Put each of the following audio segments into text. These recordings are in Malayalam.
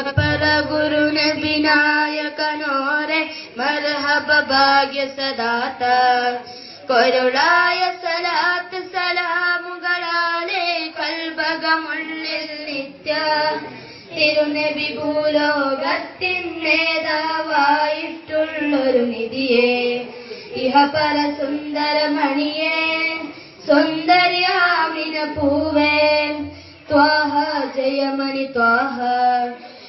ഗുരു നബിനായകനോരെ മർഹബ ഭാഗ്യ സദാത കൊരുളായ സലാത്ത് സലാമുകളാലെ കൽഭകമുള്ളിൽ നിത്യ തിരുനബി ഭൂലോകത്തിൻ നേതാവായിട്ടുള്ളൊരു നിധിയെ. ഇഹപര സുന്ദരമണിയെ സുന്ദരിയാമിന പൂവേ ത്വാഹ ജയമണി ത്വാഹ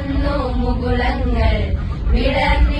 വിടർന്നിടുന്നു മുകുളങ്ങൾ വിടർന്നു